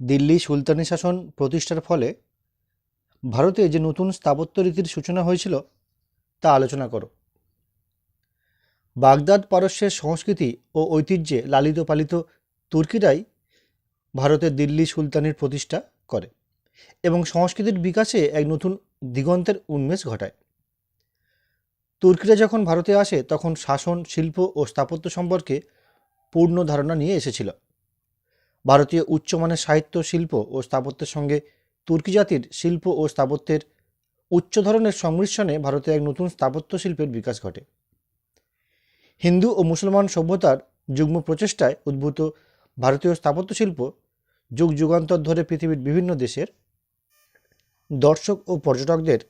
দিল্লি সুলতানি শাসন প্রতিষ্ঠার ফলে ভারতে যে নতুন স্থাপত্য রীতির সূচনা হয়েছিল, তা আলোচনা করো। বাগদাদ পারস্যের সংস্কৃতি ও ঐতিহ্যে লালিত পালিত তুর্কিরাই ভারতের দিল্লি সুলতানির প্রতিষ্ঠা করে এবং সংস্কৃতির বিকাশে এক নতুন দিগন্তের উন্মেষ ঘটায়। তুর্কিরা যখন ভারতে আসে, তখন শাসন, শিল্প ও স্থাপত্য সম্পর্কে পূর্ণ ধারণা নিয়ে এসেছিল। ভারতীয় উচ্চমানের সাহিত্য শিল্প ও স্থাপত্যের সঙ্গে তুর্কি জাতির শিল্প ও স্থাপত্যের উচ্চ ধরনের সংমিশ্রণে ভারতে এক নতুন স্থাপত্য শিল্পের বিকাশ ঘটে। হিন্দু ও মুসলমান সভ্যতার যুগ্ম প্রচেষ্টায় উদ্ভূত ভারতীয় স্থাপত্য শিল্প যুগ যুগান্তর ধরে পৃথিবীর বিভিন্ন দেশের দর্শক ও পর্যটকদের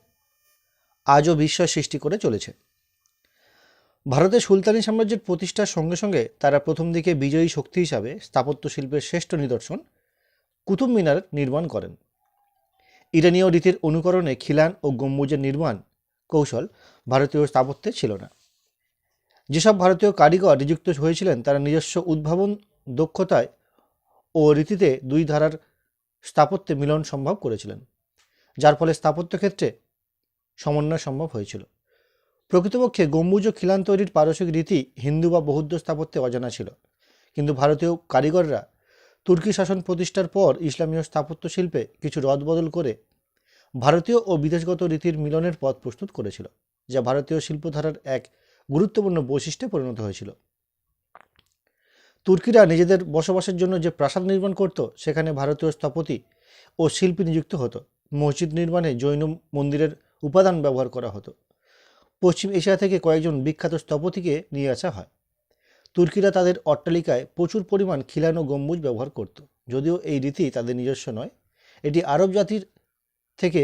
আজও বিস্ময় সৃষ্টি করে চলেছে। ভারতের সুলতানি সাম্রাজ্যের প্রতিষ্ঠার সঙ্গে সঙ্গে তারা প্রথম দিকে বিজয়ী শক্তি হিসাবে স্থাপত্য শিল্পের শ্রেষ্ঠ নিদর্শন কুতুব মিনার নির্মাণ করেন। ইরানীয় রীতির অনুকরণে খিলান ও গম্বুজের নির্মাণ কৌশল ভারতীয় স্থাপত্যে ছিল না। যেসব ভারতীয় কারিগর নিযুক্ত হয়েছিলেন, তারা নিজস্ব উদ্ভাবন, দক্ষতায় ও রীতিতে দুই ধারার স্থাপত্যে মিলন সম্ভব করেছিলেন, যার ফলে স্থাপত্য ক্ষেত্রে সমন্বয় সম্ভব হয়েছিল। প্রকৃতপক্ষে গম্বুজ ও খিলান তৈরির পারসিক রীতি হিন্দু বা বৌদ্ধ স্থাপত্যে অজানা ছিল। কিন্তু ভারতীয় কারিগররা তুর্কি শাসন প্রতিষ্ঠার পর ইসলামীয় স্থাপত্য শিল্পে কিছু রদবদল করে ভারতীয় ও বিদেশগত রীতির মিলনের পথ প্রস্তুত করেছিল, যা ভারতীয় শিল্পধারার এক গুরুত্বপূর্ণ বৈশিষ্ট্যে পরিণত হয়েছিল। তুর্কিরা নিজেদের বসবাসের জন্য যে প্রাসাদ নির্মাণ করত, সেখানে ভারতীয় স্থপতি ও শিল্পী নিযুক্ত হতো। মসজিদ নির্মাণে জৈন মন্দিরের উপাদান ব্যবহার করা হতো। পশ্চিম এশিয়া থেকে কয়েকজন বিখ্যাত স্থপতিকে নিয়ে আসা হয়। তুর্কিরা তাদের অট্টালিকায় প্রচুর পরিমাণ খিলানো গম্বুজ ব্যবহার করত, যদিও এই রীতি তাদের নিজস্ব নয়। এটি আরব জাতির থেকে,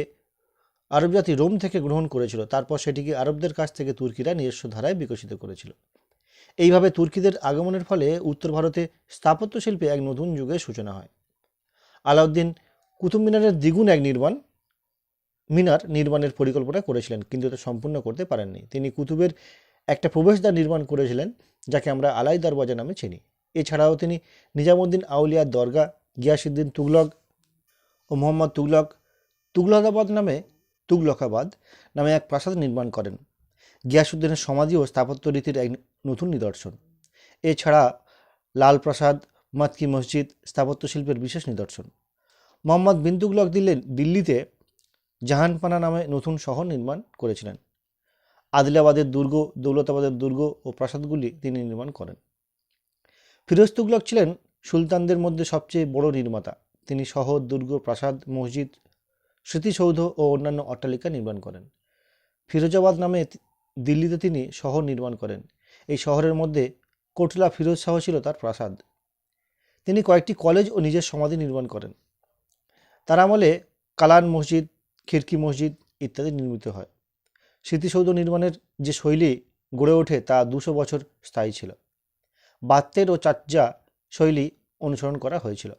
আরব জাতি রোম থেকে গ্রহণ করেছিল, তারপর সেটিকে আরবদের কাছ থেকে তুর্কিরা নিজস্ব ধারায় বিকশিত করেছিল। এইভাবে তুর্কিদের আগমনের ফলে উত্তর ভারতে স্থাপত্য শিল্পে এক নতুন যুগের সূচনা হয়। আলাউদ্দিন কুতুব মিনারের দ্বিগুণ এক নির্মাণ মিনার নির্মাণের পরিকল্পনা করেছিলেন, কিন্তু তা সম্পূর্ণ করতে পারেননি। তিনি কুতুবের একটা প্রবেশদ্বার নির্মাণ করেছিলেন, যাকে আমরা আলাই দরওয়াজা নামে চিনি। এছাড়াও তিনি নিজামুদ্দিন আউলিয়ার দরগা গিয়াসুদ্দিন তুগলক ও মোহাম্মদ তুগলক, তুগলকাবাদ নামে তুগলকাবাদ নামে এক প্রাসাদ নির্মাণ করেন। গিয়াসুদ্দিনের সমাধি ও স্থাপত্য রীতির এক নতুন নিদর্শন। এছাড়া লাল প্রাসাদ, মাতকি মসজিদ স্থাপত্য শিল্পের বিশেষ নিদর্শন। মোহাম্মদ বিন তুগলক দিল্লি দিল্লিতে জাহানপানা নামে নতুন শহর নির্মাণ করেছিলেন। আদিলাবাদের দুর্গ, দৌলতাবাদের দুর্গ ও প্রাসাদগুলি তিনি নির্মাণ করেন। ফিরোজ তুগলক ছিলেন সুলতানদের মধ্যে সবচেয়ে বড় নির্মাতা। তিনি শহর, দুর্গ, প্রাসাদ, মসজিদ, স্মৃতিসৌধ ও অন্যান্য অট্টালিকা নির্মাণ করেন। ফিরোজাবাদ নামে দিল্লিতে তিনি শহর নির্মাণ করেন। এই শহরের মধ্যে কোটলা ফিরোজ শাহ ছিল তার প্রাসাদ। তিনি কয়েকটি কলেজ ও নিজের সমাধি নির্মাণ করেন। তার আমলে কালান মসজিদ খিড়কি মসজিদ ইত্যাদি নির্মিত হয়। স্মৃতিসৌধ নির্মাণের যে শৈলী গড়ে ওঠে তা দুশো বছর স্থায়ী ছিল। বাত্তের ও চাজ্জা শৈলী অনুসরণ করা হয়েছিল।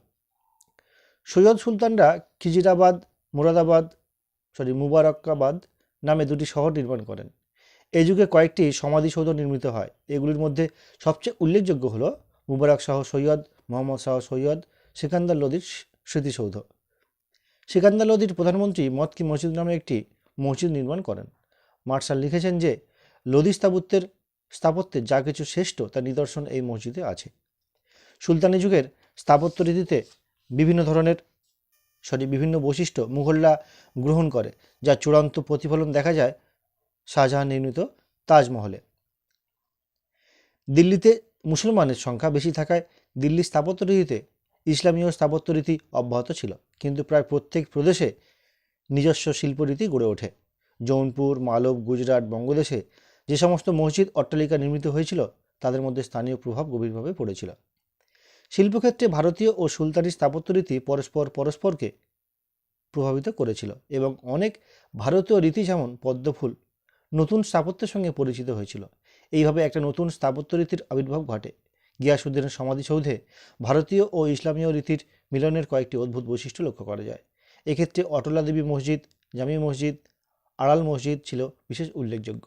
সৈয়দ সুলতানরা খিজিরাবাদ, মুরাদাবাদ সরি মুবারকাবাদ নামে দুটি শহর নির্মাণ করেন। এই যুগে কয়েকটি সমাধিসৌধ নির্মিত হয়। এগুলির মধ্যে সবচেয়ে উল্লেখযোগ্য হল মুবারক শাহ সৈয়দ, মোহাম্মদ শাহ সৈয়দ, সিকান্দার লোদির স্মৃতিসৌধ। সিকান্দার লোদির প্রধানমন্ত্রী মতকি মসজিদ নামে একটি মসজিদ নির্মাণ করেন। মার্শাল লিখেছেন যে লোদি স্থাপত্যের স্থাপত্যে যা কিছু শ্রেষ্ঠ তার নিদর্শন এই মসজিদে আছে। সুলতানি যুগের স্থাপত্য রীতিতে বিভিন্ন ধরনের, সরি, বিভিন্ন বৈশিষ্ট্য মুঘলরা গ্রহণ করে, যা চূড়ান্ত প্রতিফলন দেখা যায় শাহজাহান নির্মিত তাজমহলে। দিল্লিতে মুসলমানের সংখ্যা বেশি থাকায় দিল্লি স্থাপত্য রীতিতে ইসলামীয় স্থাপত্য রীতি অব্যাহত ছিল, কিন্তু প্রায় প্রত্যেক প্রদেশে নিজস্ব শিল্পরীতি গড়ে ওঠে। জৌনপুর, মালব, গুজরাট, বঙ্গদেশে যে সমস্ত মসজিদ, অট্টালিকা নির্মিত হয়েছিল, তাদের মধ্যে স্থানীয় প্রভাব গভীরভাবে পড়েছিল। শিল্পক্ষেত্রে ভারতীয় ও সুলতানি স্থাপত্য রীতি পরস্পর পরস্পরকে প্রভাবিত করেছিল এবং অনেক ভারতীয় রীতি যেমন পদ্মফুল নতুন স্থাপত্যের সঙ্গে পরিচিত হয়েছিল। এইভাবে একটা নতুন স্থাপত্য রীতির আবির্ভাব ঘটে। গিয়াসুদ্দিনের সমাধিসৌধে ভারতীয় ও ইসলামীয় রীতির মিলনের কয়েকটি অদ্ভুত বৈশিষ্ট্য লক্ষ্য করা যায়। এক্ষেত্রে অটলা দেবী মসজিদ, জামি মসজিদ, আড়াল মসজিদ ছিল বিশেষ উল্লেখযোগ্য।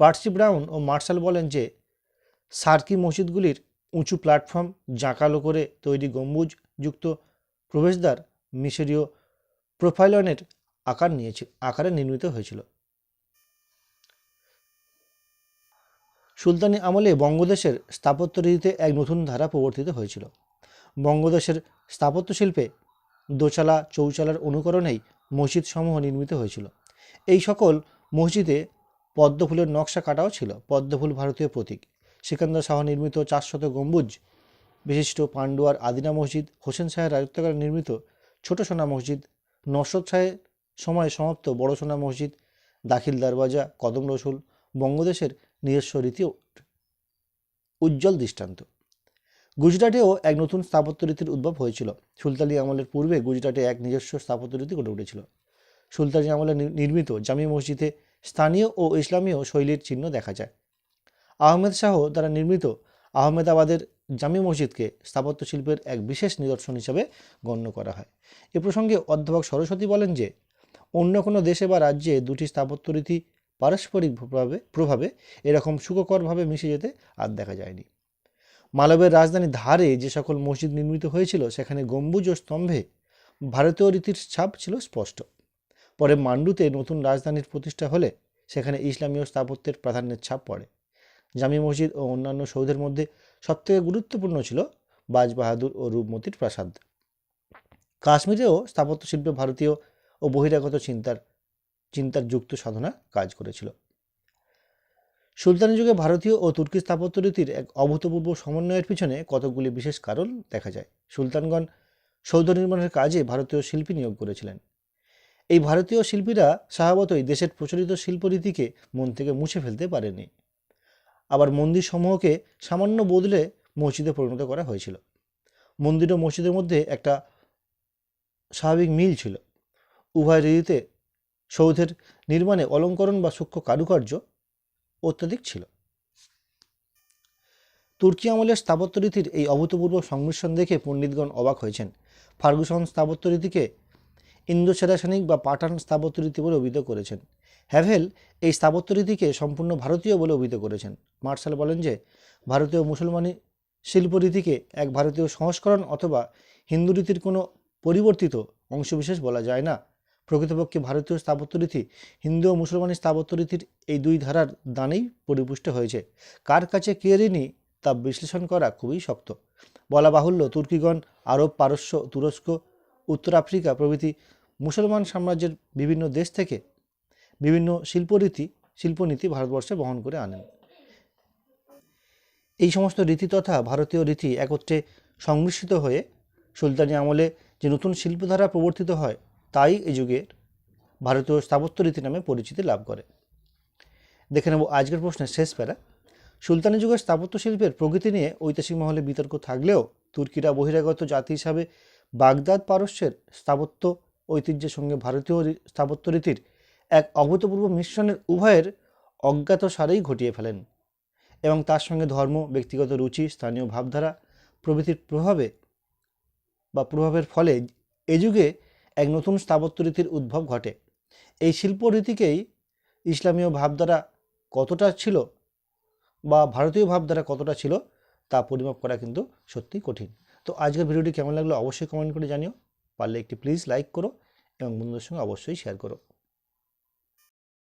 পার্সি ব্রাউন ও মার্শাল বলেন যে, সার্কি মসজিদগুলির উঁচু প্ল্যাটফর্ম, জাঁকালো করে তৈরি গম্বুজ যুক্ত প্রবেশদ্বার, মিশরীয় প্রোফাইলনের আকার নিয়েছিল আকারে নির্মিত হয়েছিল। সুলতানি আমলে বঙ্গদেশের স্থাপত্য রীতিতে এক নতুন ধারা প্রবর্তিত হয়েছিল। বঙ্গদেশের স্থাপত্য শিল্পে দোচালা, চৌচালার অনুকরণেই মসজিদ সমূহ নির্মিত হয়েছিল। এই সকল মসজিদে পদ্মফুলের নকশা কাটাও ছিল, পদ্মফুল ভারতীয় প্রতীক। সিকান্দার শাহ নির্মিত চারশত গম্বুজ, বিশিষ্ট পান্ডুয়ার আদিনা মসজিদ, হোসেন শাহের রাজত্বকালে নির্মিত ছোট সোনা মসজিদ, নসরত শাহের সময় সমাপ্ত বড় সোনা মসজিদ দাখিল দরওয়াজা কদম রসুল, বঙ্গদেশের নিজস্ব রীতি উজ্জ্বল দৃষ্টান্ত। গুজরাটেও এক নতুন স্থাপত্য রীতির উদ্ভব হয়েছিল। সুলতানি আমলের পূর্বে গুজরাটে এক নিজস্ব স্থাপত্য রীতি গড়ে উঠেছিল। সুলতানি আমলে নির্মিত জামি মসজিদে স্থানীয় ও ইসলামীয় শৈলীর চিহ্ন দেখা যায়। আহমেদ শাহ দ্বারা নির্মিত আহমেদাবাদের জামি মসজিদকে স্থাপত্য শিল্পের এক বিশেষ নিদর্শন হিসাবে গণ্য করা হয়। এ প্রসঙ্গে অধ্যাপক সরস্বতী বলেন যে, অন্য কোনো দেশে বা রাজ্যে দুটি স্থাপত্য রীতি পারস্পরিক প্রভাবে এরকম সুখকরভাবে মিশে যেতে আর দেখা যায়নি। মালবের রাজধানী ধারে যে সকল মসজিদ নির্মিত হয়েছিল, সেখানে গম্বুজ ও স্তম্ভে ভারতীয় রীতির ছাপ ছিল স্পষ্ট। পরে মান্ডুতে নতুন রাজধানীর প্রতিষ্ঠা হলে সেখানে ইসলামীয় স্থাপত্যের প্রাধান্যের ছাপ পড়ে। জামি মসজিদ ও অন্যান্য সৌধের মধ্যে সবথেকে গুরুত্বপূর্ণ ছিল বাজ বাহাদুর ও রূপমতির প্রাসাদ। কাশ্মীরেও স্থাপত্য শিল্পে ভারতীয় ও বহিরাগত চিন্তার চিন্তার যুক্ত সাধনা কাজ করেছিল। সুলতানি যুগে ভারতীয় ও তুর্কি স্থাপত্য রীতির এক অভূতপূর্ব সমন্বয়ের পিছনে কতকগুলি বিশেষ কারণ দেখা যায়। সুলতানগণ সৌধ নির্মাণের কাজে ভারতীয় শিল্পী নিয়োগ করেছিলেন। এই ভারতীয় শিল্পীরা স্বভাবতই দেশের প্রচলিত শিল্পরীতিকে মন থেকে মুছে ফেলতে পারেনি আবার মন্দির সমূহকে সামান্য বদলে মসজিদে পরিণত করা হয়েছিল। মন্দির ও মসজিদের মধ্যে একটা স্বাভাবিক মিল ছিল। উভয় রীতিতে সৌধের নির্মাণে অলঙ্করণ বা সূক্ষ্ম কারুকার্য অত্যাধিক ছিল। তুর্কি আমলের স্থাপত্য রীতির এই অভূতপূর্ব সংমিশ্রণ দেখে পণ্ডিতগণ অবাক হয়েছেন। ফার্গুসন স্থাপত্য রীতিকে ইন্দো সেরাসানিক বা পাঠান স্থাপত্য রীতি বলে অভিহিত করেছেন। হ্যাভেল এই স্থাপত্য রীতিকে সম্পূর্ণ ভারতীয় বলে অভিহিত করেছেন। মার্শাল বলেন যে, ভারতীয় মুসলমানি শিল্পরীতিকে এক ভারতীয় সংস্করণ অথবা হিন্দু রীতির কোনো পরিবর্তিত অংশবিশেষ বলা যায় না। প্রকৃতপক্ষে ভারতীয় স্থাপত্য রীতি হিন্দু ও মুসলমানি স্থাপত্য রীতির এই দুই ধারার দানেই পরিপুষ্ট হয়েছে। কার কাছে কে ঋণী, তা বিশ্লেষণ করা খুবই শক্ত। বলা বাহুল্য, তুর্কিগণ, আরব, পারস্য, তুরস্ক, উত্তর আফ্রিকা প্রভৃতি মুসলমান সাম্রাজ্যের বিভিন্ন দেশ থেকে বিভিন্ন শিল্পরীতি, শিল্পনীতি ভারতবর্ষে বহন করে আনেন। এই সমস্ত রীতি তথা ভারতীয় রীতি একত্রে সংমিশ্রিত হয়ে সুলতানি আমলে যে নতুন শিল্পধারা প্রবর্তিত হয় তাই এই যুগের ভারতীয় স্থাপত্য রীতি নামে পরিচিতি লাভ করে। দেখে নেব আজকের প্রশ্নের শেষ প্যারা। সুলতানি যুগের স্থাপত্য শিল্পের প্রগতি নিয়ে ঐতিহাসিক মহলে বিতর্ক থাকলেও তুর্কিরা বহিরাগত জাতি হিসাবে বাগদাদ পারস্যের স্থাপত্য ঐতিহ্যের সঙ্গে ভারতীয় স্থাপত্য রীতির এক অভূতপূর্ব মিশ্রণের উভয়ের অজ্ঞাত সারেই ঘটিয়ে ফেলেন এবং তার সঙ্গে ধর্ম, ব্যক্তিগত রুচি, স্থানীয় ভাবধারা, প্রভৃতির প্রভাবে বা প্রভাবের ফলে এ যুগে এক নতুন স্থাপত্য রীতির উদ্ভব ঘটে। এই শিল্প রীতিকেই ইসলামীয় ভাবধারা কতটা ছিল বা ভারতীয় ভাবধারা কতটা ছিল তা পরিমাপ করা কিন্তু সত্যি কঠিন। তো আজকের ভিডিওটি কেমন লাগল অবশ্যই কমেন্ট করে জানিও। পারলে একটি প্লিজ লাইক করো এবং বন্ধুদের সঙ্গে অবশ্যই শেয়ার করো।